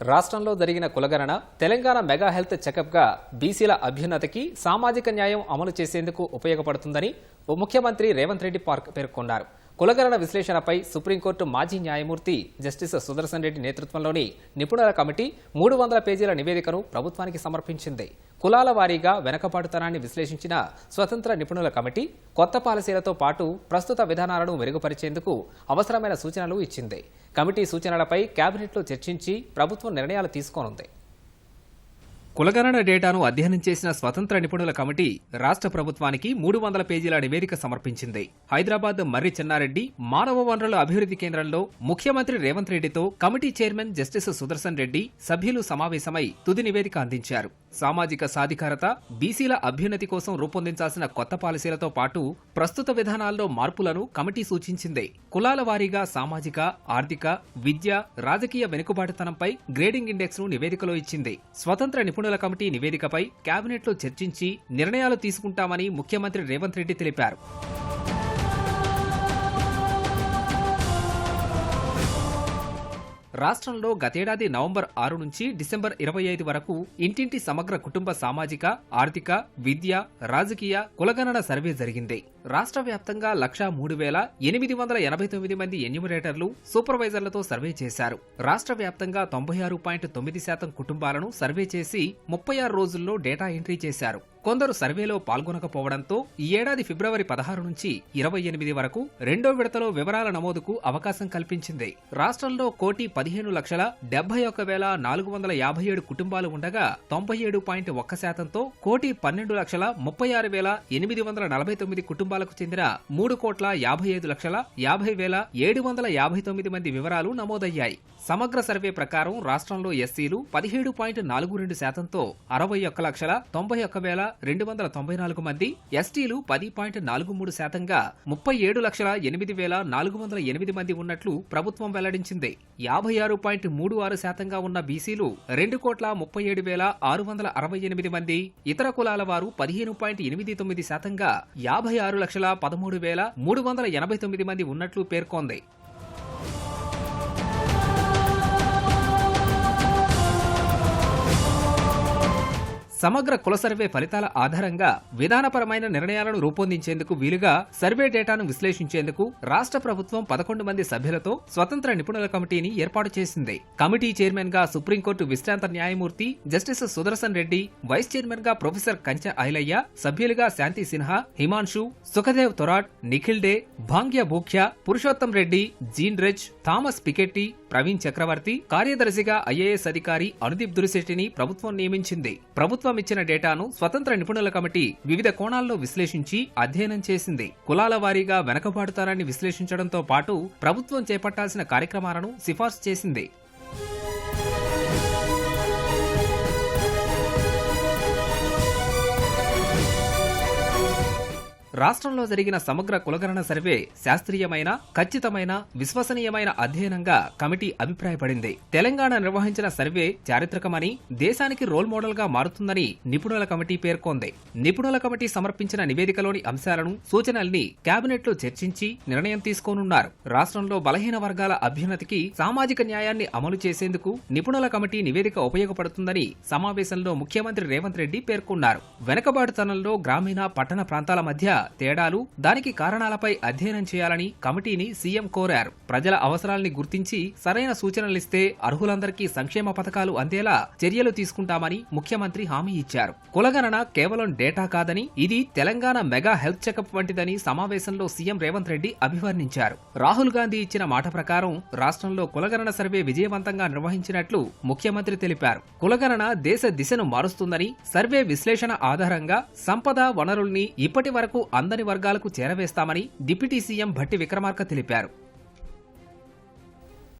రాష్ట్రంలో జరిగిన కులగణన తెలంగాణ మెగా హెల్త్ చెకప్గా బీసీల అభ్యున్నతికి సామాజిక న్యాయం అమలు చేసేందుకు ఉపయోగపడుతుందని ముఖ్యమంత్రి రేవంత్ రెడ్డి పార్క్ పేర్కొన్నారు. కులగణన విశ్లేషణపై సుప్రీంకోర్టు మాజీ న్యాయమూర్తి జస్టిస్ సుదర్శన్ రెడ్డి నేతృత్వంలోని నిపుణుల కమిటీ మూడు వందల పేజీల నివేదికను ప్రభుత్వానికి సమర్పించింది. కులాల వారీగా వెనకబాటుతనాన్ని విశ్లేషించిన స్వతంత్ర నిపుణుల కమిటీ కొత్త పాలసీలతో పాటు ప్రస్తుత విధానాలను మెరుగుపరిచేందుకు అవసరమైన సూచనలు ఇచ్చింది. కమిటీ సూచనలపై కేబినెట్లో చర్చించి ప్రభుత్వం నిర్ణయాలు తీసుకోనుంది. కులగణన డేటాను అధ్యయనం చేసిన స్వతంత్ర నిపుణుల కమిటీ రాష్ట్ర ప్రభుత్వానికి మూడు వందల పేజీల నివేదిక సమర్పించింది. హైదరాబాద్ మర్రి చెన్నారెడ్డి మానవ వనరుల అభివృద్ధి కేంద్రంలో ముఖ్యమంత్రి రేవంత్ రెడ్డితో committee chairman justice Sudarshan Reddy సభ్యులు సమావేశమై తుది నివేదిక అందించారు. సామాజిక సాధికారత బీసీల అభ్యున్నతి కోసం రూపొందించాల్సిన కొత్త పాలసీలతో పాటు ప్రస్తుత విధానాల్లో మార్పులను కమిటీ సూచించింది. కులాల వారీగా సామాజిక ఆర్థిక విద్య రాజకీయ వెనుకబాటుతనంపై గ్రేడింగ్ ఇండెక్స్ను నివేదికలో ఇచ్చింది. స్వతంత్ర నిపుణుల కమిటీ నివేదికపై కేబినెట్లో చర్చించి నిర్ణయాలు తీసుకుంటామని ముఖ్యమంత్రి రేవంత్ రెడ్డి తెలిపారు. రాష్ట్రంలో గతేడాది నవంబర్ ఆరు నుంచి డిసెంబర్ ఇరవై ఐదు వరకు ఇంటింటి సమగ్ర కుటుంబ సామాజిక ఆర్థిక విద్య రాజకీయ కులగణన సర్వే జరిగింది. రాష్ట్ర వ్యాప్తంగా లక్షా మూడు వేల ఎనిమిది వందల ఎనభై తొమ్మిది మంది ఎన్యూమరేటర్లు సూపర్వైజర్లతో సర్వే చేశారు. రాష్ట్ర వ్యాప్తంగా తొంభై ఆరు పాయింట్ తొమ్మిది శాతం కుటుంబాలను సర్వే చేసి ముప్పై ఆరు రోజుల్లో డేటా ఎంట్రీ చేశారు. కొందరు సర్వేలో పాల్గొనకపోవడంతో ఈ ఏడాది ఫిబ్రవరి పదహారు నుంచి ఇరవై ఎనిమిది వరకు రెండో విడతలో వివరాల నమోదుకు అవకాశం కల్పించింది. రాష్ట్రంలో కోటి పదిహేను లక్షల డెబ్బై ఒక వేల నాలుగు వందల యాభై ఏడు కుటుంబాలు ఉండగా తొంభై ఏడు పాయింట్ ఒక్క శాతంతో కోటి పన్నెండు లక్షల ముప్పై ఆరు వేల ఎనిమిది వందల నలభై తొమ్మిది కుటుంబాలకు చెందిన మూడు కోట్ల యాభై ఐదు లక్షల యాభై వేల ఏడు వందల యాభై తొమ్మిది మంది వివరాలు నమోదయ్యాయి. సమగ్ర సర్వే ప్రకారం రాష్ట్రంలో ఎస్సీలు పదిహేడు పాయింట్ నాలుగు రెండు శాతంతో అరవై ఒక్క లక్షల తొంభై ఒక్క వేల రెండు వందల తొంభై నాలుగు మంది ఎస్టీలు పది పాయింట్ నాలుగు మూడు శాతంగా ముప్పై ఏడు లక్షల ఎనిమిది వేల నాలుగు వందల ఎనిమిది మంది ఉన్నట్లు ప్రభుత్వం వెల్లడించింది. యాభై ఆరు పాయింట్ మూడు ఆరు శాతంగా ఉన్న బీసీలు రెండు కోట్ల ముప్పై ఏడు వేల ఆరు వందల అరవై ఎనిమిది మంది ఇతర కులాల వారు పదిహేను పాయింట్ ఎనిమిది తొమ్మిది శాతంగా యాభై ఆరు లక్షల పదమూడు వేల మూడు వందల ఎనభై తొమ్మిది మంది ఉన్నట్లు పేర్కొంది. సమగ్ర కుల సర్వే ఫలితాల ఆధారంగా విధానపరమైన నిర్ణయాలను రూపొందించేందుకు వీలుగా సర్వే డేటాను విశ్లేషించేందుకు రాష్ట్ర ప్రభుత్వం పదకొండు మంది సభ్యులతో స్వతంత్ర నిపుణుల కమిటీని ఏర్పాటు చేసింది. కమిటీ చైర్మన్గా సుప్రీంకోర్టు విశ్రాంత న్యాయమూర్తి జస్టిస్ సుదర్శన్ రెడ్డి వైస్ చైర్మన్గా ప్రొఫెసర్ కంచ ఐలయ్య సభ్యులుగా Shanti Sinha Himanshu Sukhadeo Thorat Nikhil Dey Bhangya Bhukya Purushottam Reddy Jean Dreze Thomas Piketty Praveen Chakravarty కార్యదర్శిగా ఐఏఎస్ అధికారి అనుదీప్ దురిశెట్టిని ప్రభుత్వం నియమించింది. ప్రభుత్వం ఇచ్చిన డేటాను స్వతంత్ర నిపుణుల కమిటీ వివిధ కోణాల్లో విశ్లేషించి అధ్యయనం చేసింది. కులాల వారీగా వెనకబాటుతనాన్ని విశ్లేషించడంతో పాటు ప్రభుత్వం చేపట్టాల్సిన కార్యక్రమాలను సిఫార్సు చేసింది. రాష్ట్రంలో జరిగిన సమగ్ర కులగణన సర్వే శాస్త్రీయమైన ఖచ్చితమైన విశ్వసనీయమైన అధ్యయనంగా కమిటీ అభిప్రాయపడింది. తెలంగాణ నిర్వహించిన సర్వే చారిత్రకమని దేశానికి రోల్ మోడల్గా మారుతుందని నిపుణుల కమిటీ పేర్కొంది. నిపుణుల కమిటీ సమర్పించిన నివేదికలోని అంశాలను సూచనల్ని కేబినెట్లో చర్చించి నిర్ణయం తీసుకోనున్నారు. రాష్ట్రంలో బలహీన వర్గాల అభ్యున్నతికి సామాజిక న్యాయాన్ని అమలు చేసేందుకు నిపుణుల కమిటీ నివేదిక ఉపయోగపడుతుందని సమావేశంలో ముఖ్యమంత్రి రేవంత్ రెడ్డి పేర్కొన్నారు. వెనకబాటుతనంలో గ్రామీణ పట్టణ ప్రాంతాల మధ్య తేడాలు దానికి కారణాలపై అధ్యయనం చేయాలని కమిటీని సీఎం కోరారు. ప్రజల అవసరాల్ని గుర్తించి సరైన సూచనలిస్తే అర్హులందరికీ సంక్షేమ పథకాలు అందేలా చర్యలు తీసుకుంటామని ముఖ్యమంత్రి హామీ ఇచ్చారు. కులగణన కేవలం డేటా కాదని ఇది తెలంగాణ మెగా హెల్త్ చెకప్ వంటిదని సమావేశంలో సీఎం రేవంత్ రెడ్డి అభివర్ణించారు. రాహుల్ గాంధీ ఇచ్చిన మాట ప్రకారం రాష్ట్రంలో కులగణన సర్వే విజయవంతంగా నిర్వహించినట్లు ముఖ్యమంత్రి తెలిపారు. కులగణన దేశ దిశను మారుస్తుందని సర్వే విశ్లేషణ ఆధారంగా సంపద వనరుల్ని ఇప్పటి వరకు అందని వర్గాలకు చేరవేస్తామని డిప్యూటీ సీఎం భట్టి విక్రమార్క తెలిపారు